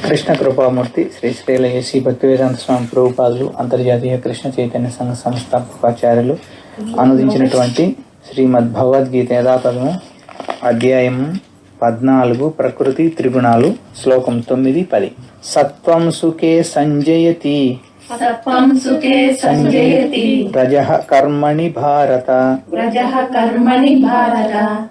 కృష్ణ కృపామూర్తి శ్రీ శ్రీల ఏసీ భక్తివేదాంత స్వామి ప్రభుపాదులు అంతర్జాతీయ కృష్ణ చైతన్య సంఘ సంస్థాపకాచార్యులు అనుదించినటువంటి శ్రీమద్ భగవద్గీత యథాతథము అధ్యాయం పద్నాలుగు ప్రకృతి త్రిగుణాలు శ్లోకం తొమ్మిది పది సత్వం సుఖే సంజయతి సంజయతి. రజ కర్మణి భారత. రజః కర్మణి భారత.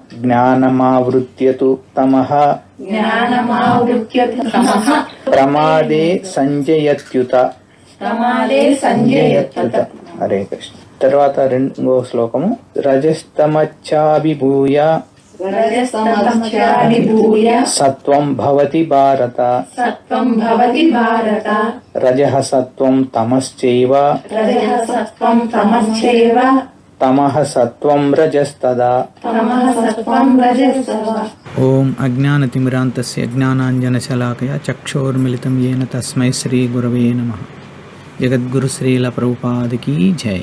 తమః. జ్ఞానమావృత్య తమః. ప్రమాదే సంజయత్యుత. ప్రమాదే సంజయత్యుత. హరే కృష్ణ. తర్వాత రెండో శ్లోకము. రజస్తమచ్చాభిభూయ. సత్వం భవతి భారత. సత్వం భవతి భారత. రజః సత్వం తమశ్చైవ. రజః సత్వం తమశ్చైవ. తమః సత్వం రజస్తదా. తమః సత్వం రజస్తవ. ఓం ఏన తస్మై శ్రీ గురవే నమ. జగద్గురు శ్రీల ప్రభుపాదికి జై.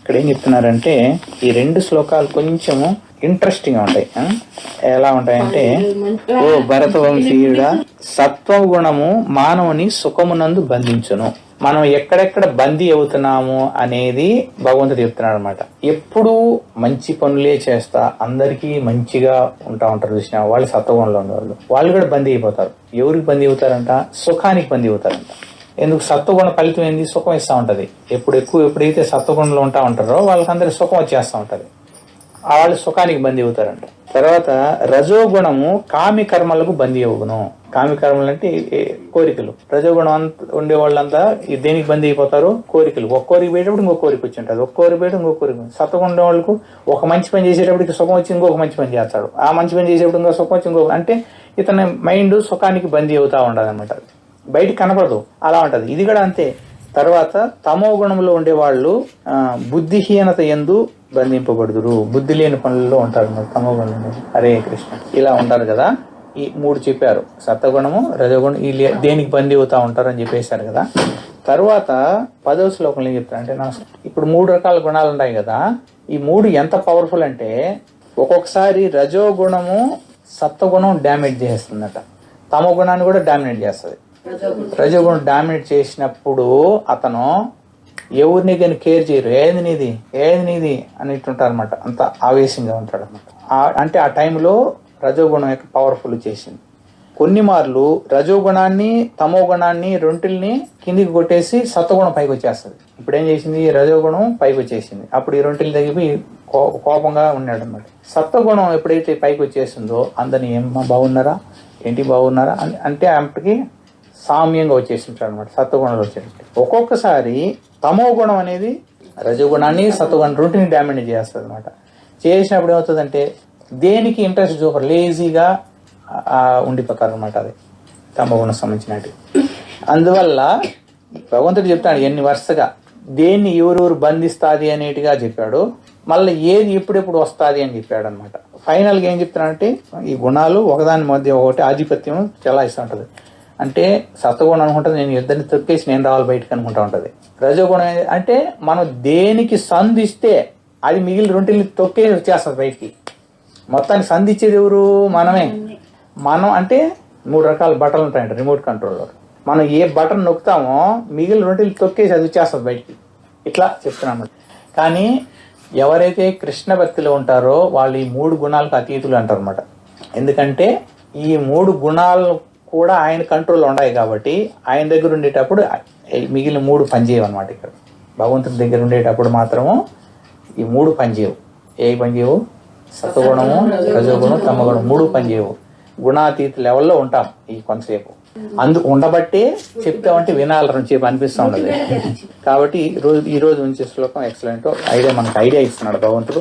ఇక్కడ ఏం చెప్తున్నారంటే ఈ రెండు శ్లోకాలు కొంచెము ఇంట్రెస్టింగ్ ఉంటాయి. ఎలా ఉంటాయంటే ఓ భరత వంశీయుడ సత్వ మానవుని సుఖమునందు బంధించును. మనం ఎక్కడెక్కడ బందీ అవుతున్నాము అనేది భగవంతుడు చెప్తున్నాడు అనమాట ఎప్పుడు మంచి పనులే చేస్తా అందరికీ మంచిగా ఉంటా ఉంటారు చూసిన వాళ్ళు సత్వగుణంలో ఉండేవాళ్ళు వాళ్ళు కూడా బందీ అయిపోతారు. ఎవరికి బందీ అవుతారంట? సుఖానికి బందీ అవుతారంట. ఎందుకు? సత్వగుణ ఫలితం ఏంది? సుఖం ఇస్తూ ఉంటుంది. ఎప్పుడు ఎక్కువ ఎప్పుడైతే సత్వగుణంలో ఉంటా ఉంటారో వాళ్ళకందరి సుఖం వచ్చేస్తూ ఉంటుంది. వాళ్ళు సుఖానికి బందీ అవుతారంట. తర్వాత రజోగుణము కామి కర్మలకు బందీ అవును. కామి కర్మలు అంటే కోరికలు. రజోగుణం అంత ఉండే వాళ్ళంతా ఈ దేనికి బందీ అయిపోతారు? కోరికలు. ఒక్కోరికి కోరిక పోయేటప్పుడు ఇంకో కోరిక వచ్చి ఉంటుంది ఒక కోరిక పోయేటప్పుడు ఇంకో కోరిక. సత్వగుణం ఉండే వాళ్ళకు ఒక మంచి పని చేసేటప్పటికి సుఖం వచ్చి ఇంకొక మంచి పని చేస్తాడు. ఆ మంచి పని చేసేటప్పుడు ఇంకో సుఖం వచ్చి ఇంకో అంటే ఇతని మైండ్ సుఖానికి బందీ అవుతా ఉండదు బయటికి కనపడదు. అలా ఉంటుంది. ఇది కూడా అంతే. తర్వాత తమో గుణంలో ఉండే వాళ్ళు బుద్ధిహీనత ఎందు బంధింపబడుదురు. బుద్ధి లేని పనుల్లో ఉంటారు మరి తమో గుణంలో హరే కృష్ణ. ఇలా ఉంటారు కదా. ఈ మూడు చెప్పారు. సత్వగుణము రజగుణం ఈ దేనికి బందీ అవుతా ఉంటారు అని చెప్పేశారు కదా. తర్వాత పదవ శ్లోకంలో ఏం చెప్తారంటే నా ఇప్పుడు మూడు రకాల గుణాలు ఉన్నాయి కదా. ఈ మూడు ఎంత పవర్ఫుల్ అంటే ఒక్కొక్కసారి రజోగుణము సత్వగుణం డ్యామేజ్ చేస్తుందట తమో గుణాన్ని కూడా డామినేట్ చేస్తుంది. రజోగుణం డామినేట్ చేసినప్పుడు అతను ఎవరిని కానీ కేర్ చేయరు. ఏది నీది? ఏది నీది? అనేటుంటారు అనమాట అంత ఆవేశంగా ఉంటాడు అనమాట అంటే ఆ టైంలో రజోగుణం యొక్క పవర్ఫుల్ చేసింది. కొన్ని మార్లు రజోగుణాన్ని తమో గుణాన్ని రెంటిల్ని కిందికి కొట్టేసి సత్వగుణం పైకి వచ్చేస్తుంది. ఇప్పుడు ఏం చేసింది? రజోగుణం పైకి వచ్చేసింది. అప్పుడు ఈ రెంటిల్ని తగ్గిపోయి కో- కోపంగా ఉన్నాడు అనమాట సత్వగుణం ఎప్పుడైతే పైకి వచ్చేసిందో అందరిని ఏమ్మా బాగున్నారా? ఏంటి బాగున్నారా? అని అంటే ఆమెకి సామ్యంగా వచ్చేసింటాడు అనమాట సత్వగుణాలు వచ్చేటట్టు ఒక్కొక్కసారి తమో గుణం అనేది రజగుణాన్ని సత్వగుణం రెంటిని డ్యామేజ్ చేస్తుంది అనమాట చేసినప్పుడు ఏమవుతుందంటే దేనికి ఇంట్రెస్ట్ చూపరు లేజీగా ఉండిపోతారు అనమాట అది తమో గుణం సంబంధించినట్టు. అందువల్ల భగవంతుడు చెప్తాడు ఎన్ని వరుసగా దేన్ని ఎవరెవరు బంధిస్తుంది అనేటిగా చెప్పాడు మళ్ళీ ఏది ఎప్పుడెప్పుడు వస్తుంది అని చెప్పాడు అనమాట ఫైనల్గా ఏం చెప్తున్నాడంటే ఈ గుణాలు ఒకదాని మధ్య ఒకటి ఆధిపత్యం చెలాయిస్తూ ఉంటుంది అంటే సత్వగుణం అనుకుంటుంది నేను ఇద్దరిని తొక్కేసి నేను రావాలి బయటకు అనుకుంటా ఉంటుంది. రజోగుణం అంటే మనం దేనికి సంధిస్తే అది మిగిలిన రెంటిని తొక్కేసి వచ్చేస్తుంది బయటికి. మొత్తానికి సంధించేది ఎవరు? మనమే. మనం అంటే మూడు రకాల బటన్లు ఉంటాయంట రిమోట్ కంట్రోల్లో. మనం ఏ బటన్ నొక్కుతామో మిగిలిన రెంటిని తొక్కేసి అది వచ్చేస్తుంది బయటికి. ఇట్లా చెప్తున్నాను కానీ ఎవరైతే కృష్ణ భక్తిలో ఉంటారో వాళ్ళు ఈ మూడు గుణాలకు అతీతులు అంటారు అనమాట ఎందుకంటే ఈ మూడు గుణాలు కూడా ఆయన కంట్రోల్ ఉన్నాయి కాబట్టి ఆయన దగ్గర ఉండేటప్పుడు మిగిలిన మూడు పనిచేయవు అనమాట ఇక్కడ. భగవంతుడి దగ్గర ఉండేటప్పుడు మాత్రము ఈ మూడు పనిచేయవు ఏ పనిచేయవు సత్వగుణము రజోగుణం తమగుణం మూడు పనిచేయవు గుణాతీత లెవెల్లో ఉంటాం ఈ కొంతసేపు. అందు ఉండబట్టే చెప్తామంటే వినాలని చెప్పి అనిపిస్తూ ఉండదు కాబట్టి ఈ రోజు ఈ రోజు ఉంచే శ్లోకం ఎక్సలెంట్ ఐడియా మనకు ఐడియా ఇస్తున్నాడు భగవంతుడు.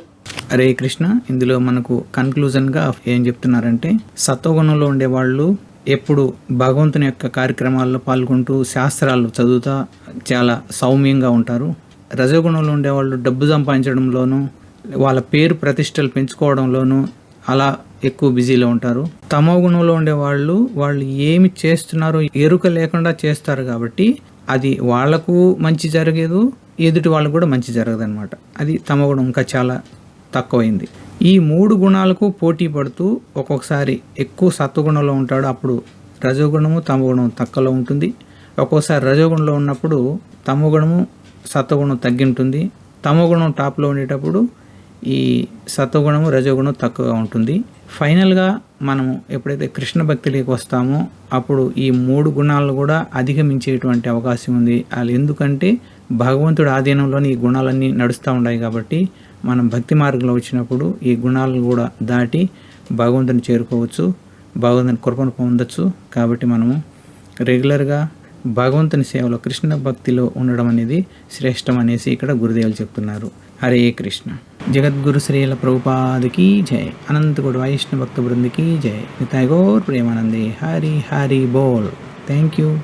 హరే కృష్ణ. ఇందులో మనకు కన్క్లూజన్గా ఏం చెప్తున్నారంటే సత్వగుణంలో ఉండే వాళ్ళు ఎప్పుడు భగవంతుని యొక్క కార్యక్రమాల్లో పాల్గొంటూ శాస్త్రాలు చదువుతా చాలా సౌమ్యంగా ఉంటారు. రజగుణంలో ఉండేవాళ్ళు డబ్బు సంపాదించడంలోనూ వాళ్ళ పేరు ప్రతిష్టలు పెంచుకోవడంలోనూ అలా ఎక్కువ బిజీలో ఉంటారు. తమో గుణంలో ఉండే వాళ్ళు వాళ్ళు ఏమి చేస్తున్నారో ఎరుక లేకుండా చేస్తారు కాబట్టి అది వాళ్ళకు మంచి జరగదు ఎదుటి వాళ్ళకు కూడా మంచి జరగదు అనమాట అది తమ గుణం ఇంకా చాలా తక్కువైంది. ఈ మూడు గుణాలకు పోటీ పడుతూ ఒక్కొక్కసారి ఎక్కువ సత్వగుణంలో ఉంటాడు. అప్పుడు రజోగుణము తమగుణం తక్కువలో ఉంటుంది. ఒక్కోసారి రజోగుణంలో ఉన్నప్పుడు తమగుణము సత్వగుణం తగ్గి ఉంటుంది తమోగుణం టాప్లో ఉండేటప్పుడు ఈ సత్వగుణము రజోగుణం తక్కువగా ఉంటుంది. ఫైనల్గా మనము ఎప్పుడైతే కృష్ణ భక్తిలోకి వస్తామో అప్పుడు ఈ మూడు గుణాలను కూడా అధిగమించేటువంటి అవకాశం ఉంది. అది ఎందుకంటే భగవంతుడి ఆధీనంలోని ఈ గుణాలన్నీ నడుస్తూ ఉన్నాయి కాబట్టి మనం భక్తి మార్గంలో వచ్చినప్పుడు ఈ గుణాలను కూడా దాటి భగవంతుని చేరుకోవచ్చు భగవంతుని కృపను పొందొచ్చు. కాబట్టి మనము రెగ్యులర్గా భగవంతుని సేవలో కృష్ణ భక్తిలో ఉండడం అనేది శ్రేష్టం అనేసి ఇక్కడ గురుదేవులు చెప్తున్నారు. హరే కృష్ణ. జగద్గురు శ్రీల ప్రభుపాదికి జయ అనంతగుడు వైష్ణవ భక్త బృందికి జయ నితాయ్ ప్రేమానంది. హరి హరి బోల్. Thank you